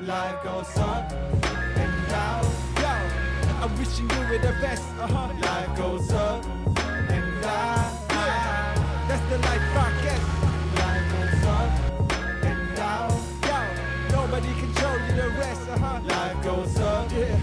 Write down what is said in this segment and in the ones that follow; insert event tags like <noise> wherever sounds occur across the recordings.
Life goes up and down. Yo, I'm wishing you were the best. Uh-huh. Life goes up and down. That's the life I get. Life goes up and down. Yo, nobody can show you the rest. Uh-huh. Life goes up yeah.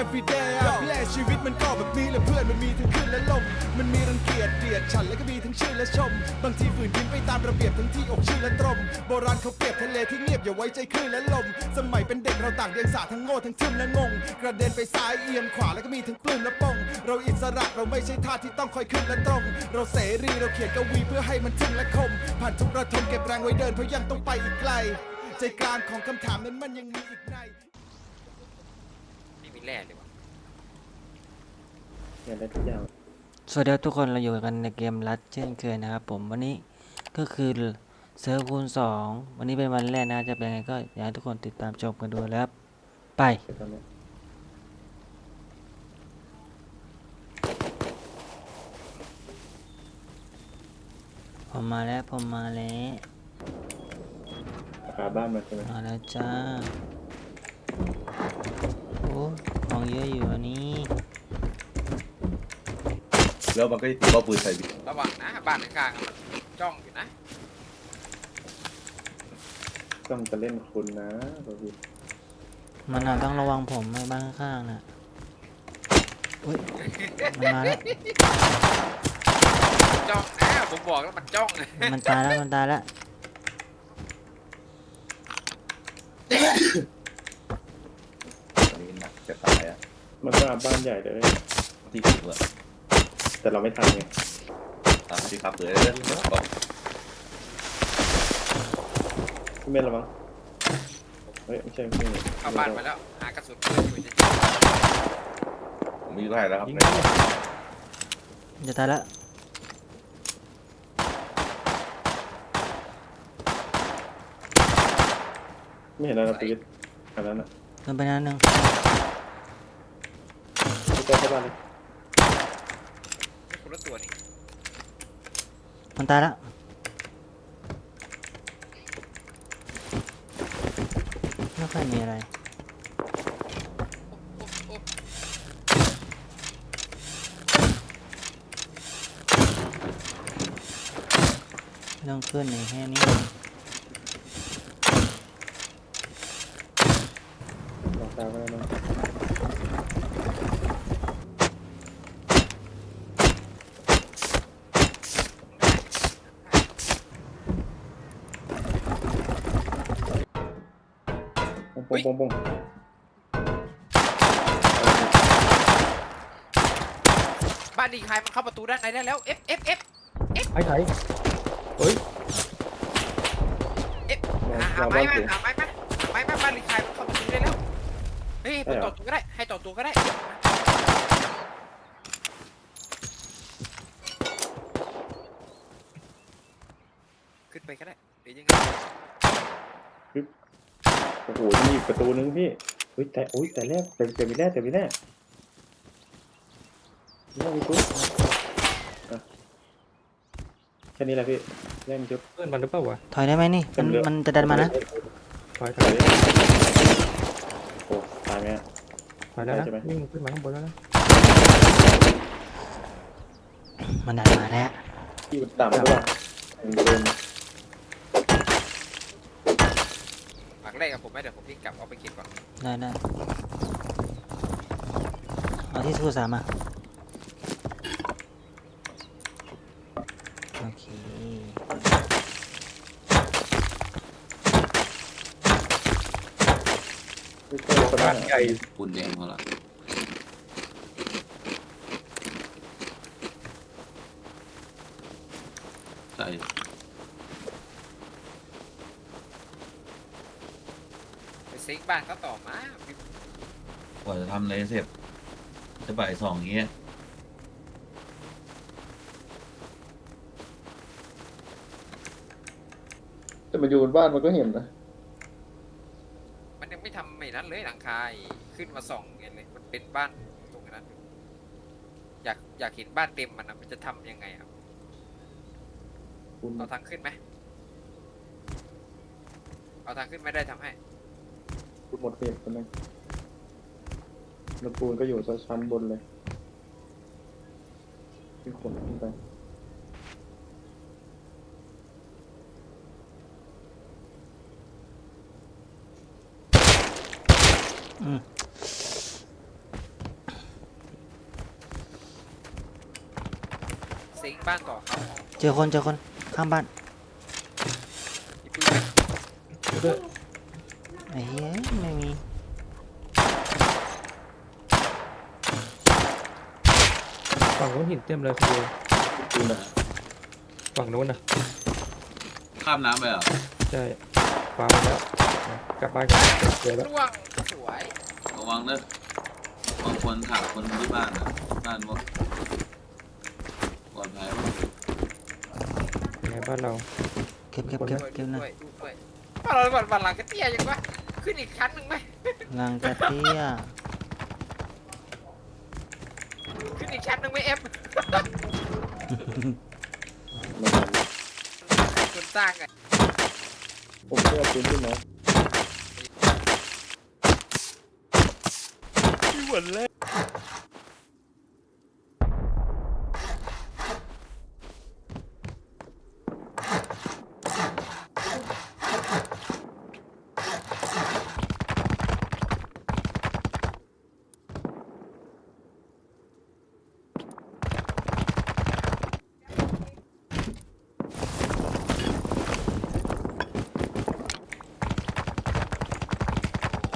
Motherfucker. Every day I bless ชีวิตมันก็แบบนี้แหละเพื่อนมันมีทั้งขึ้นและลง มันมีทั้งเกลียดเดียดฉันแล้วก็มีทั้งชื่นและชม บางทีฝืนยิ้มไปตามระเบียบทั้งที่อกชื่นและตรม โบราณเขาเปรียบทะเลที่เงียบอย่าไว้ใจคลื่นและลม สมัยเป็นเด็กเราต่างเดียงสาทั้งโง่ทั้งทึมและงง กระเด็นไปซ้ายเอียงขวาแล้วก็มีทั้งปลื้มและปงเราอิสระเราไม่ใช่ท่าสที่ต้องคอยขึ้นและตรง เราเสรีเราเขียนกวีเพื่อให้มันถึงและคม ผ่านทุกระทมเก็บแรงไว้เดินเพราะยังต้องไปอีกไกล ใจกลางของคำถามนั้นมันยังมีอีกใน ไม่มีแร่เลยวะอยากได้ทุกอย่างสวัสดีครับทุกคนเราอยู่กันในเกมรัดเช่นเคยนะครับผมวันนี้ก็คือเซิร์ฟคูณ2วันนี้เป็นวันแรกนะจะเป็นไงก็อยากให้ทุกคนติดตามชมกันดูแล้วครับไปเก็บตอนนี้ผมมาแล้วผมมาแล้ว ราคาบ้านมันใช่ไหมมาแล้วจ้าโอ้ของ เยอะอยู่อันนี้แล้วมันก็จะถือว่าปืนใส่บิระวังนะบ้านข้างๆอะมันจ้องอยู่นะต้องจะเล่นคุณนะตัวพี่มันน่ะต้องระวังผมไม่บ้านข้างๆน่ะอุ้ยมันมาแล้วจ้องนะผมบอกแล้วมันจ้องเลยมันตายแล้วมันตายแล้ว อันนี้หนักจะตายอะ มันก็บ้านใหญ่เลย ที่ถูกอะแต่เราไม่ทันไงตามที่ครับเลยเรื่องบอกพี่เม่นละมั้งเฮ้ยไม่ใช่พี่เข้าบ้านมาแล้วหากระสุนปืนอยู่จะผมมีเท่าไหร่แล้วครับมันจะตายแล้วไม่เห็นแล้วนะพี่อันนั้นอะเดินไปนิดนึง พี่ตัวเข้าบ้านเลยไม่คนละตัวนี่มันตายแล้วไม่ค่อยมีอะไรโอ้โอ้ไม่ต้องขึ้นในแค่นี้เองลองตามไปแล้ว ปงปงปงปงบ้านดีใครมันเข้าประตูด้านในได้แล้ว F F F ไอ้ไข่เฮ้ย F หาหาไม้มาหาไม้มาหาไม้มาบ้านดีใครมันเข้าประตูได้แล้วเฮ้ยผมต่อตัวก็ได้ ให้ต่อตัวก็ได้ ขึ้นไปก็ได้หรือยังไง โอ้โหมีอีก ประตูนึงพี่เฮ้ยแต่โอ้ยแต่แรกแต่แต่มีแรกแต่มีแรกมีแรกมีปุ๊บอะแค่นี้แหละพี่แรกมีจุ๊บเพื่อนมันหรือเปล่าวะถอยได้ไหมนี่ มันเดี๋ยวมันจะดันมานะ ถอยถอยดิโอ้ตายไหมอะ ถอยแล้วนะใช่ไหม วิ่งขึ้นมาข้างบนแล้วนะมันดันมาแล้วพี่มันต่ำด้วยมันเดิน ฝาก แรกกับผมไหมเดี๋ยวผมวิ่งกลับเอาไปเก็บก่อนได้ได้เอาที่ทูสามมาโอเคพี่เจอคนนั้บ้านนอะใหญ่ปืนแดงเขาละใช่ ไปซิงบ้านเขาต่อมา กว่าจะ ทำอะไรเสร็จจะบ่ายสองอย่างเงี้ยแต่มาอยู่บนบ้านมันก็เห็นนะมันยังไม่ทำไม่นั้นเลยหลังคาไอ้ขึ้นมาส่องเงี้ยเลยมันเป็นบ้านตรงนั้นอยู่อยากอยากเห็นบ้านเต็มมันนะมันจะทำยังไงครับคุณเอาทางขึ้นไหมเอาทางขึ้นไม่ได้ทำให้พูดหมดเหตุคนนึง แล้วปูนก็อยู่ชั้นบนเลยที่ขนขึ้นไปอืมสิงบ้านต่อเขาเจอคนเจอคนข้างบ้านมีปืนไหมไอ้เหี้ยไม่มี ฝั่งนู้นหินเต็มเลยคือปูนอะฝั่งนู้นนะข้ามน้ำไปเหรอใช่ฟาร์มแล้วนะกลับบ้านกันเดี๋ยวแล้วร่วงสวยระวังเด้อบางคนขับคนที่บ้านอะบ้านว่าปลอดภัยปะในบ้านเรา เก็บเก็บด้เก็วบยเก็บหนะด้วยด้วยบ้านเราบ้านบ้านหลังก็เตี้ยยังวะขึ้นอีกชั้นหนึ่งไหมลังกระเตี้ย ขึ้นอีกชั้นหนึ่งไหมเอฟ ไม่ทัน คนสร้างไงผมเชื่อปืนขึ้นนะ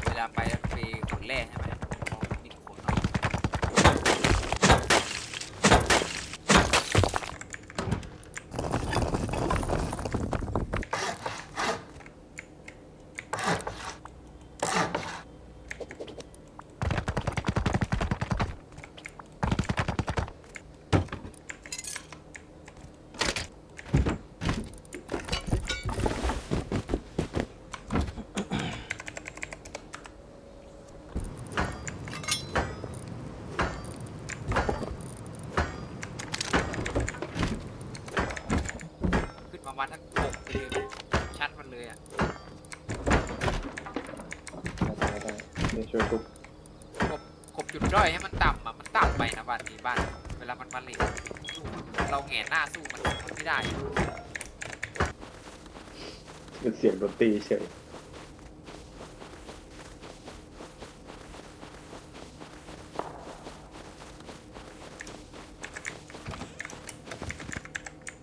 เวลาไปไปขนแร่ใช่ไหมอ๋อนี่ขนเนาะ ขึ้นมาวันทั้งหกไปเลยชั้นมันเลยอะ ได้ได้เดี๋ยวช่วยทุบ กบกบจุดด้อยให้มันต่ำอะมันต่ำไปนะบ้านนี้บ้าน เวลามันมาเล็งเราแหงนหน้าสู้มันมันไม่ได้ เป็นเสียงดนตรีเฉย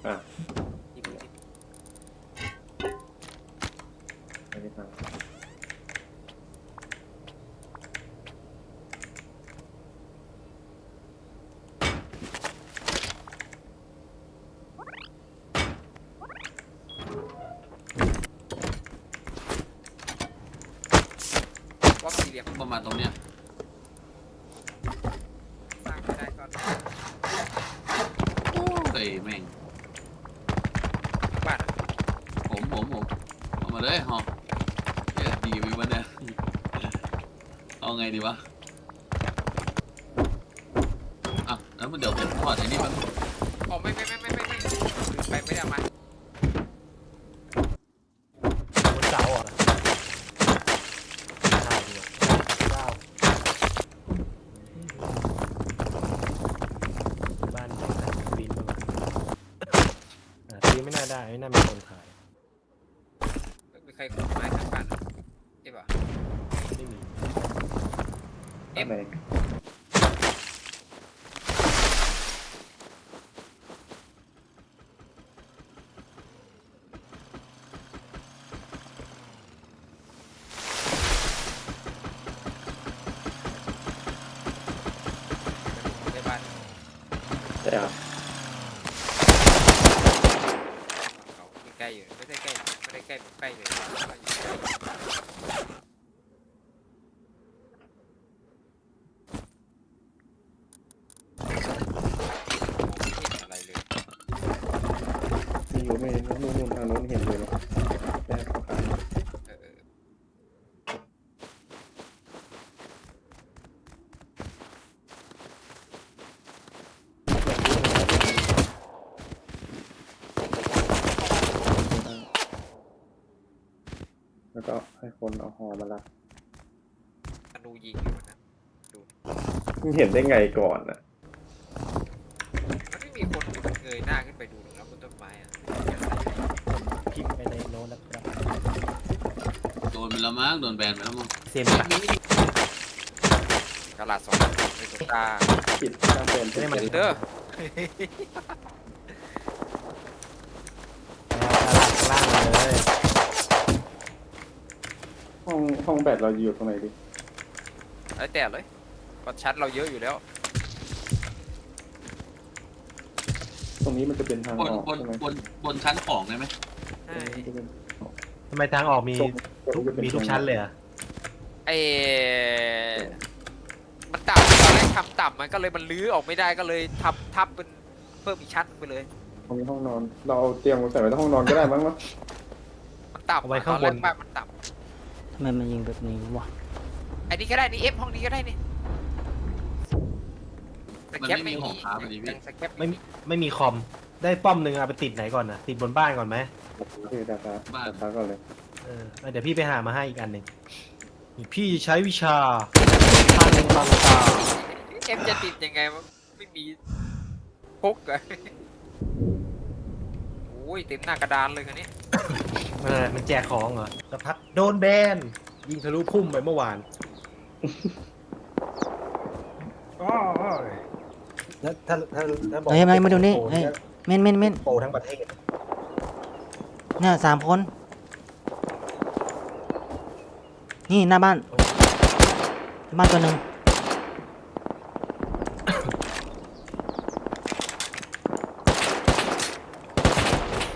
อะ ที่มันที่ ไม่ได้ฟัง ว่าสี่เหลี่ยม ประมาณ ตรงเนี้ยสร้างไม่ได้ก็เตยแม่งบ้านอะผมผมผมเอามาเลยฮอเฮ้ยดีวิวะเนี่ยเอาไงดีวะอะแล้วมันเดี๋ยวผมถอดไอ้นี่มัน อ๋อไม่ไม่ไม่ไม่ไม่ไม่ลืมไปไม่ได้เอามา บนเสาเหรอใช่ดีเก้าบ้านไหนนะปีนมาก่อนอ่าตี ไม่น่าได้ไม่น่ามีคนขายมีใครขนไม้ข้างบ้านอะใช่ป่ะไม่มี เอ็มไหนในบ้าน ใช่อะ เขาใกล้ๆอยู่ไม่ได้ใกล้ไม่ได้ใกล้ใกล้เลยมองไม่เห็นอะไรเลย มีอยู่ไม่นู่นนู่นทางโน้นเห็นเลยนะแค่ขาวเออเออๆแล้วก็ให้คนเอาหอมารับอนูยิงอยู่นะมึงเห็นได้ไงก่อนอะ มันไม่มีคนเงยหน้าขึ้นไปดูหรอกนะบนต้นไม้อะ พิมพ์ไปในโน้ตนะครับ โดนไปแล้ว มั้งโดนแบนไปแล้วมั้งเซมอะกระลาดสองนัดในสงตาปิดข้างเป็นจะได้มา เด้อล่างมาเลยห้องห้องแบตเราอยู่ตรงไหนดิไอ้แต่เลยก็ชัดเราเยอะอยู่แล้วตรงนี้มันจะเป็นทางบนออกบนใช่ไหมบนบนชั้นของได้ไหมใช่ตรงนี้จะเป็นทำไมทางออกมีตรง ทุกตรงจะเป็นมีทุกชั้นเลยเหรอะไอ้มันต่ำตอนแรกทำต่ำมันก็เลยมันลื้อออกไม่ได้ก็เลยทำทับเป็นเพิ่มอีกชั้นไปเลยตรงนี้ห้องนอน เราเอาเตียงมาใส่ไว้ในห้องนอนก็ได้มั้งเนาะมันต่ำอะตอนแรกมากมันต่ทำไมมันยิงแบบนี้วะำไอ้นี่ก็ได้นี่เอฟห้องนี้ก็ได้นี่สแคปไม่มียังสแคปไม่มีไม่มีคอม ได้ป้อมหนึ่งเอาไปติดไหนก่อนนะติดบนบ้านก่อนไหมคือดาตาดาตาก่อนเลย เออเดี๋ยวพี่ไปหามาให้อีกอันหนึ่งนี่พี่ใช้วิชาทางบังตาเอฟจะติดยังไงวะไม่มีพกอะโอ้ยเต็มหน้ากระดานเลยคันนี้มันอะไรมันแจกของเหรอสักพักโดนแบน ยิงทะลุพุ่มไปเมื่อวานอ้อแล้วถ้าถ้าถ้าบอกเฮ้ยมามาดูนี่เฮ้ยเม่นเม่นเม่นโปรทั้งประเทศ เนี่ยสามคน นี่หน้าบ้านหน้าบ้านตัวหนึ่ง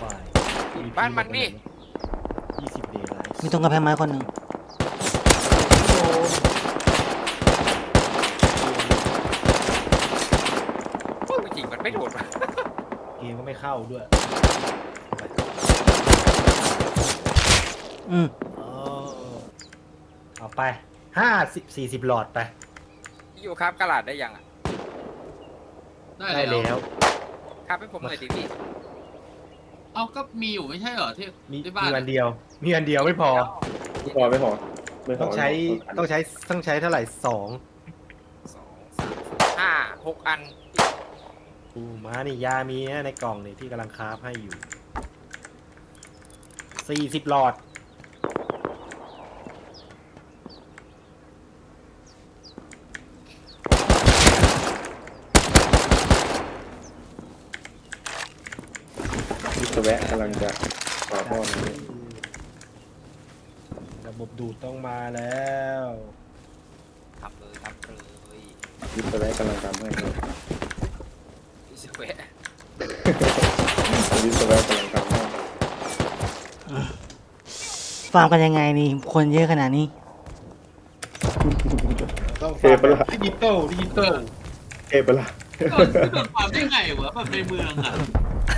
ฝ่ายบ้านมันนี่ ยี่สิบเดย์ไลท์มีตรงกระแพงไม้คนหนึ่งโอ้ยจริงมันไม่โดดว่ะเกมก็ไม่เข้าด้วย อืมเออเอา ไปห้าสิบสี่สิบหลอดไป พี่อยู่ครับกระลาดได้ยังอะได้ได้แล้วแล้ว ครับให้ผมหน่อยดิพี่เอาก็มีอยู่ไม่ใช่เหรอที่มีที่บ้ามีนวันเดียว มีวันเดียวไม่พอ ไม่พอไม่พอไม่พอต้องใช้ไม่พต้องใช้ต้องใช้เท่าไหร่สองสองสามห้าหกอันอูมานี่ยามีนะในกล่องนี่ที่กำลังคราฟให้อยู่สี่สิบหลอด วิศวะกำลังจะต่อท่อนี้ระบบดูดต้องมาแล้วทำเลยทำเลยวิศวะกำลังทำให้ครับพี่สเวะวิศวะกำลังทำให้ฟาร์มกันยังไงนี่คนเยอะขนาดนี้ ต้องเทปะละดิจิตอลดิจิตอลเทปะละโดนโดนความได้ไงวะแบบในเมืองอะ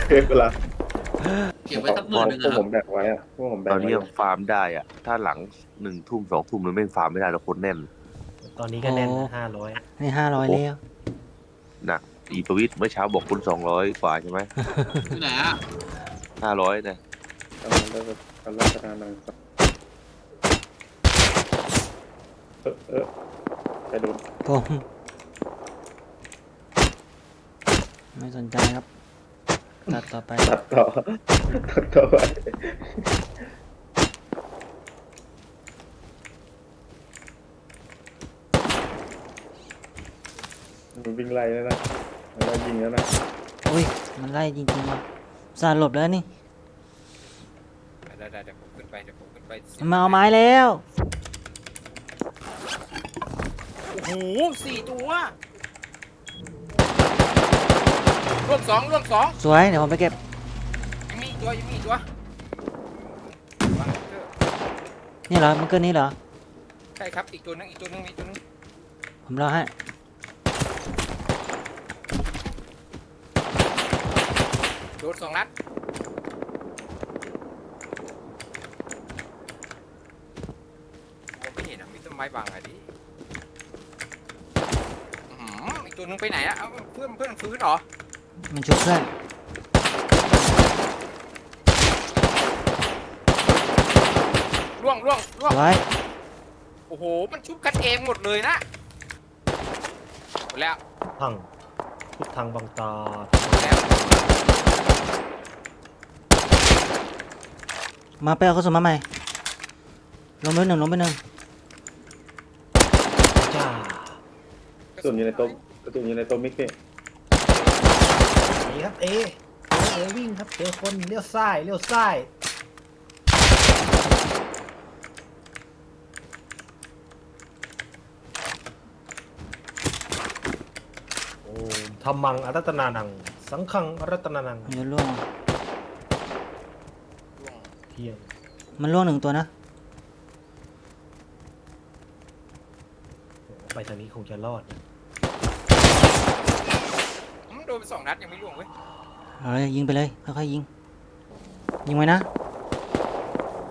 เทปะละ เก็บไว้สักหมื่นหนึ่งพวกอะผมแบกไว้อะพวกผมแบตกอนไว้นี้ยังฟาร์มได้อะถ้าหลังหนึ่งทุ่มสองทุ่มมันไม่ฟาร์มไม่ได้แล้วคนแน่น ตอนนี้ก็แน่นโอ้ ห้าร้อยนี่ห้าร้อยแล้วหนักอีประวิทย์เมื่อเช้าบอกคุณสองร้อยกว่าใช่ไหมที่ไหนอะห้าร้อยนะกำลังจะกำลังจะทานนังสักเออเออไปดูผมไม่สนใจครับ ตัดต่อไป ตัดต่อตัดต่อไปมันวิ่งไล่แล้วนะมันไล่ยิงแล้วนะอุ้ย มันไล่จริงๆว่ะสารหลบแล้วนี่ ได้ได้เดี๋ยวผมขึ้นไปเดี๋ยวผมขึ้นไปมันมาเอาไม้แล้ว โอ้โหสี่ตัว รวมสองรวมสองสวยเดี๋ยวผมไปเก็บยังมีอีกตัวยังมีอีกตัววางเถอะนี่เหรอมันเกินนี้เหรอใช่ครับอีกตัวนึงอีกตัวนึงอีกตัวนึงผมรอให้โดนสองนัดผมไม่เห็นอะมีต้นไม้บังอะดิอื้อหืออีกตัวนึงไปไหนอะเอ้าเพื่อนเพื่อนฟื้นเหรอ มันชุบเพื่อนรล่วงล่วงล่วงสวยโอ้โห มันชุบกันเองหมดเลยนะหมดแล้วพังพุทธังบังตาหมดแล้วมาไปเอากระสุนมาใหม่ลงไปหนึ่งลงไปหนึ่งจ้า กระสุนอยู่ในโต๊ะกระสุนอยู่ในโต๊ะมิกพี่เอ ครับเอเอวิ่งครับเจอคนเลี้ยวซ้ายเลี้ยวซ้ายโอ้ธรรมังอรัตนานัง สังฆังอรัตนานังมันจะล่วงเพียงมันล่วงหนึ่งตัวนะ ไปทางนี้คงจะรอดนะ อืมโดนไป สองนัดยังไม่ล่วงเว้ยเอาเลยยิงไปเลยค่อยๆยิง ยิงไว้นะ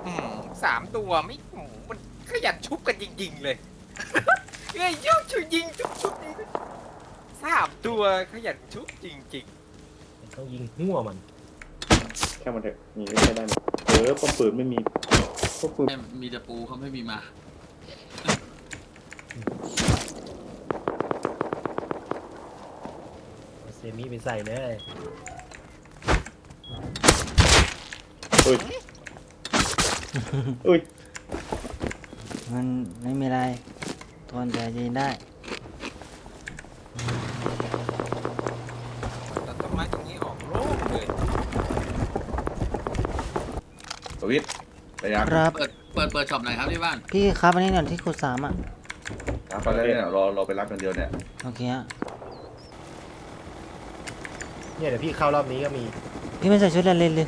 อืมสามตัวไม่โอ้โหมันขยันชุบกันจริงๆเลย เฮ้ยยุบชุบยิงชุบชุบยิงสามตัวขยันชุบจริงต้องยิงหัวมันแค่มันเถอะมีไม่ใช่ได้ไหมเออป้อมปืนไม่มีป้อมปืนแม่มีแต่ปูเขาไม่มีมา เอาเซมิไปใส่เลยอุ้ยอุ้ยมันไม่มีอะไรทนใจเย็นได้ๆแต่ต้นไม้ตรงนี้ออกโล่งเลยสวิตพยายามครับ เปิด เปิด เปิดช็อปไหนครับที่บ้าน พี่ครับอันนี้หน่อยที่ขุดสามอะ ตามไปแล้วเนี่ยรอรอไปรับกันเดียวเนี่ยโอเคฮะ เนี่ยเดี๋ยวพี่เข้ารอบนี้ก็มี พี่ไม่ใส่ชุดอะไรเลยเลย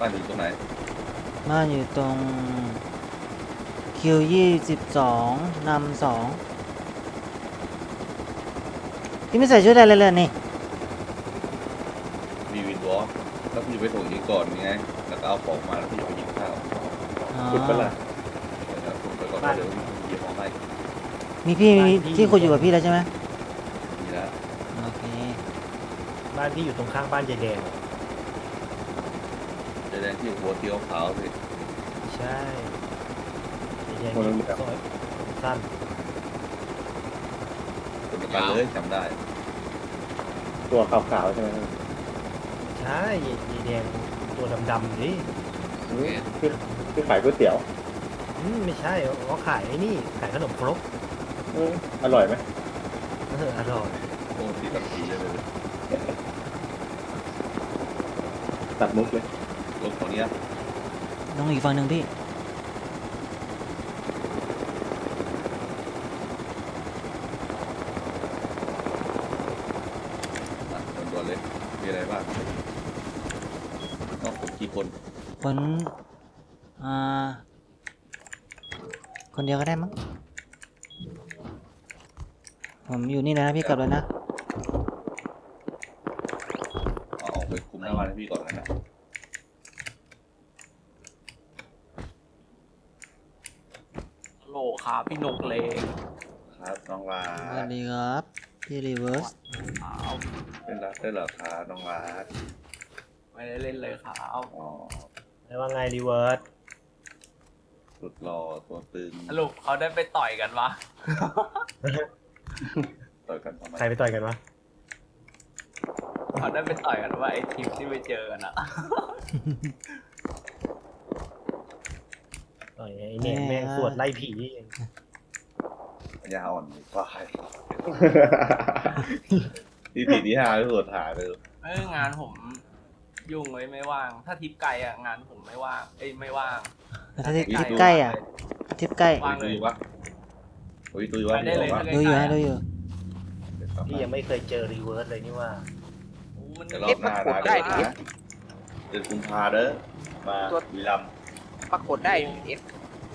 บ้านอยู่ตรงไหนบ้านอยู่ตรงคิวยี่สิบสองนำสองพี่ไม่ใส่ชุดอะไรเลยนี่ มีวินวอล์ก แล้วพี่จะไปส่งยิงก่อนไงแล้วก็เอาของมาแล้วพี่จะไปยิงข้าวอ๋อขุดปะล่ะเดี๋ยวส่งไปก่อนแล้วเดี๋ยวพี่ของให้มีพี่มีที่ขุดอยู่กับพี่แล้วใช่ไหมนี่นะโอเคบ้านพี่อยู่ตรงข้างบ้านยายแดงจะแดงที่หัวเตียวขาวสิใช่ยายแดงอยู่ซอยสั้นคนเดียวกันเลยจำได้ ตัวขาวๆใช่ไหม ใช่ยายแดงตัวดำๆดิอุ๊ยคือคือขายก๋วยเตี๋ยวอืมไม่ใช่เขาขายไอ้นี่ขายขนมครกเอออร่อยไหมเอออร่อยโอ้สีตัดสีเลยเลยตัดมุกเลยรถของเนี้ยน้องอีกฝั่งหนึ่งพี่ อะด่วนๆเลยมีอะไรบ้างน้องผมกี่คน คนอ่า คนเดียวก็ได้มั้ง ผมอยู่นี่นะพี่กลับเลยนะ เอาออกไปคุมหน้าบ้านให้พี่ก่อนนะโลครับพี่นกเลงครับน้องลาสวัสดีครับ พี่รีเวิร์ส เอาเป็นรักได้เหรอครับน้องลาไม่ได้เล่นเลยครับอ๋อ แล้วว่าไงรีเวิร์ส สุดหล่อตัวตึงสรุปเขาได้ไปต่อยกันวะ ต่อยกันทำไมใครไปต่อยกันวะเขาได้ไปต่อยกันว่าไอ้ทริปที่ไปเจอกันอะต่อยไอ้เนี่ยแม่งสวดไล่ผีปัญญาอ่อนไอ้ควายที่สี่ที่ห้าที่สุดหายไปเลยเอองานผมยุ่งเลยไม่ว่าง ถ้าทริปไกลอะงานผมไม่ว่าง เอ้ยไม่ว่าง แล้วถ้าทริปทริปใกล้อะทริปใกล้ว่างตุเลยยวะโอ้ยตุยวะไปได้เลยวะไปดูอยู่ฮะดูอยู่พี่ยังไม่เคยเจอรีเวิร์สเลยนี่ว่าโอ้มันเดี๋ยวรอบหน้านะเดี๋ยวนะเดือนกุมภาเด้อมาวีรัมย์ปรากฏได้เอฟ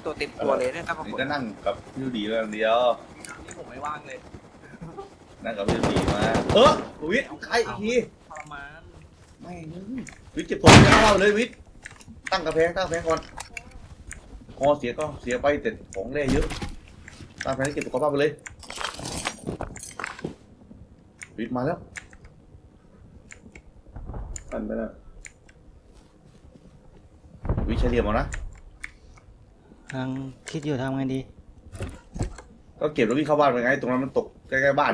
ตัวเต็มตัวเลยนะถ้าปรานี่กฏก็นั่งกับพี่ดีแป๊บเดียวนี่ผมไม่ว่างเลยนั่งกับพี่ดีมาเออวิทย์ใครอีกทีทรมานไม่วิทย์เจ็บผมจะเข้าเลยวิทย์ตั้งกระแพงตั้งกระแพงก่อน คอเสียก็เสียไปแต่ของได้เยอะ ตามแผนเก็บตัวกระเป๋าไปเลยวิทย์มาแล้วอันไปแล้ววิทย์เฉลี่ยมานะกำลังคิดอยู่ทำไงดี ก็เก็บแล้ววิ่งเข้าบ้านไปไง ตรงนั้นมันตกใกล้ๆบ้าน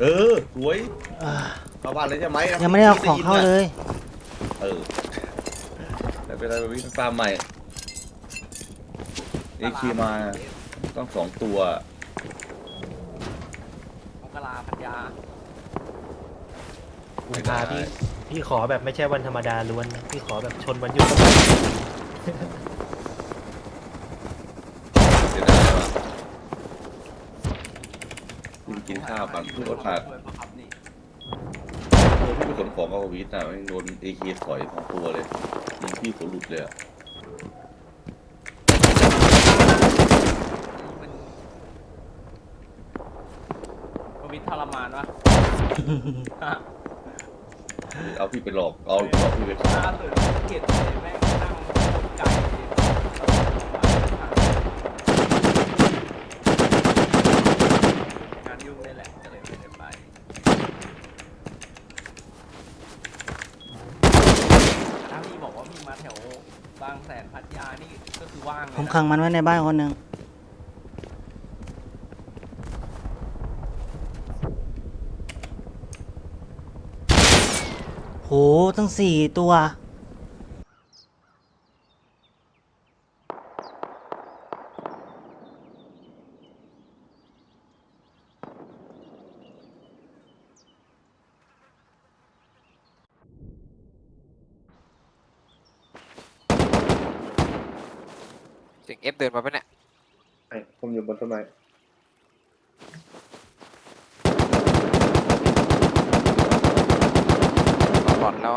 เนี่ยเออสวยอ่าเข้าบ้านเลยใช่ไหมยังไม่ได้เอาของเข้าเลย เออแต่เป็นอะไรวิ่งตามใหม่นี่ขี่มาต้องสองตัวมกราพันยากุมภาพี่พี่ขอแบบไม่ใช่วันธรรมดาล้วนนะพี่ขอแบบชนวันหยุด เสียดายว่ะเพิ่งกิน ข้าวปั่นเพิ่งรถขาดช่วยประคับนี่โอ้พี่ไปขนของกับวิทย์อะไม่งโดนเอเคสอยของตัวเลยยิงพี่หัวหลุดเลยอะมันกวิททรมานวะเอาพี่ไปหลอก เอาเอาพี่ไปฆ่า ล่าสุดเกลียดเลยแม่งนั่งโคตรไกลงานยุ่งเลยแหละก็เลยไม่ได้ไป ถ้าพี่บอกว่าพี่มาแถวบางแสนพัทยานี่ก็คือว่างเลย ผม นะ ขังมันไว้ในบ้านคนหนึ่งโหตั้งสี่ตัว เสียงเอฟเดินมาปะเนี่ย ไอ้ผมอยู่บนต้นไม้ หลอนแล้ว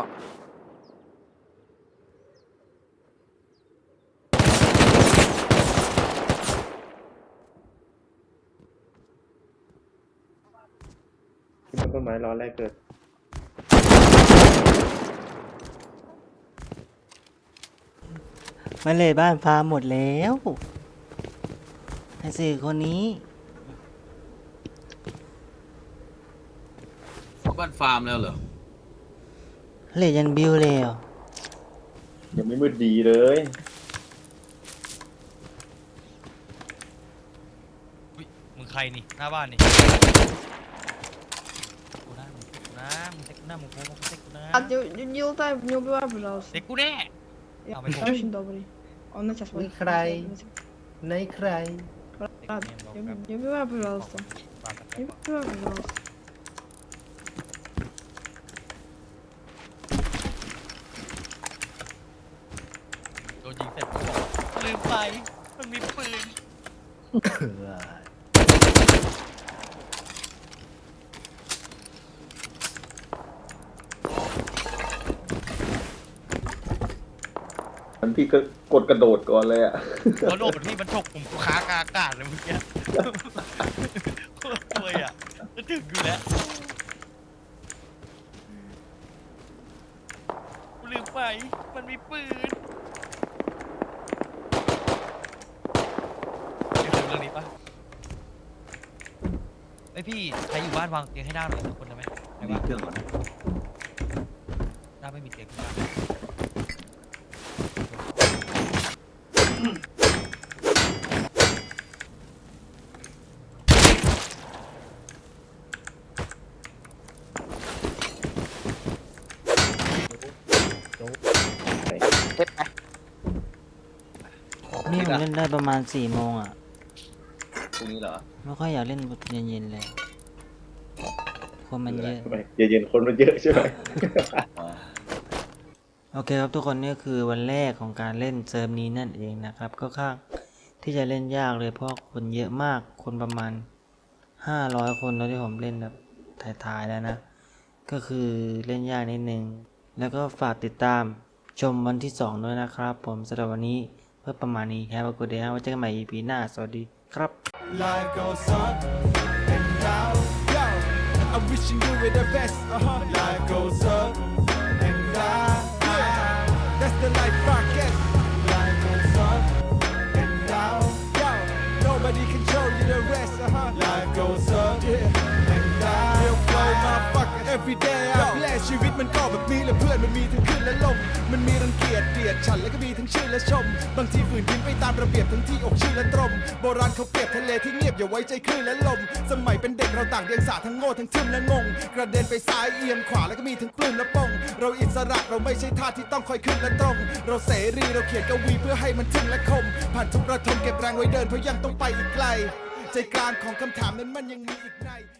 ที่บนต้นไม้ร้อนแรกเกิดไม่เลยบ้านพาหมดแล้วไอ้สี่คนนี้บ้านฟาร์มแล้วเหรอ เลยันบิวเลยเหรอยังไม่มืดดีเลย มึงใครนี่ หน้าบ้านนี่ มึงเซ็กกูนะมึงโค้งมึงเซ็กกูนะ А, не, не, не лутай, не убивай, пожалуйста. เซ็กกูแน่ Я А, мы можем. очень добрый. Он на тебя смотрит. край. ในใคร Брат, не, не убивай, пожалуйста. ปากกันไป Не убивай, пожалуйста. โดนยิงเสร็จก็บอกว่าลืมไป มันมีปืน <coughs> พี่ก็กดกระโดดก่อนเลยอะเขาโดดมันที่มันฉกผมค้ากลางอากาศเลยเมื่อกี้โคตรรวยอะจะถึงอยู่แล้วกูลืมไป มันมีปืนเดี๋ยวเรื่องนี้ปะไอยพี่ใครอยู่บ้านวางเตียงให้ด้าหน่อยสักคนได้ไหมในมีบ้านเครื่องก่อน ด้าไม่มีเตียงที่บ้าน เทปไหม นี่ ผมเล่นได้ประมาณสี่โมงอะพรุ่งนี้เหรอไม่ค่อยอยากเล่นเย็นๆเลยคนมันเยอะเย็นๆคนมันเยอะใช่ไหมอ่าโอเคครับทุกคนนี่คือวันแรกของการเล่นเซิร์ฟนี้นั่นเองนะครับก็ค่างที่จะเล่นยากเลยเพราะคนเยอะมากคนประมาณ 500 คนตอนที่ผมเล่นแบบถ่ายๆแล้วนะ ก็คือเล่นยากนิดนึง แล้วก็ฝากติดตามชมวันที่ 2 ด้วยนะครับ ผมสำหรับวันนี้ เพื่อประมาณนี้ครับก็เดี๋ยวไว้เจอกันใหม่ EP หน้า สวัสดีครับ Life goes up and down Yo I'm wishing you were the best uh-huh. Life goes up and down yeah. That's the life I guess Life goes up and down Yo Nobody can show you the rest uh-huh. Life goes up yeah every day I play ชีวิตมันก็แบบนี้แหละเพื่อนมันมีทั้งขึ้นและลง มันมีรังเกียจเกลียดฉันแล้วก็มีทั้งชื่นและชม บางทีฝืนยิ้มไปตามระเบียบทั้งที่อกชื่นและตรม โบราณเขาเปรียบทะเลที่เงียบอย่าไว้ใจคลื่นและลม สมัยเป็นเด็กเราต่างเดียงสาทั้งโง่ทั้งทึมและงง กระเด็นไปซ้ายเอียงขวาแล้วก็มีทั้งปลื้มและปงเราอิสระเราไม่ใช่ทาสที่ต้องคอยขึ้นและตรง เราเสรีเราเขียนกวีเพื่อให้มันถึงและคม ผ่านทุกระทมเก็บแรงไว้เดินเพราะยังต้องไปอีกไกล ใจกลางของคำถามนั้นมันยังมีอีกใน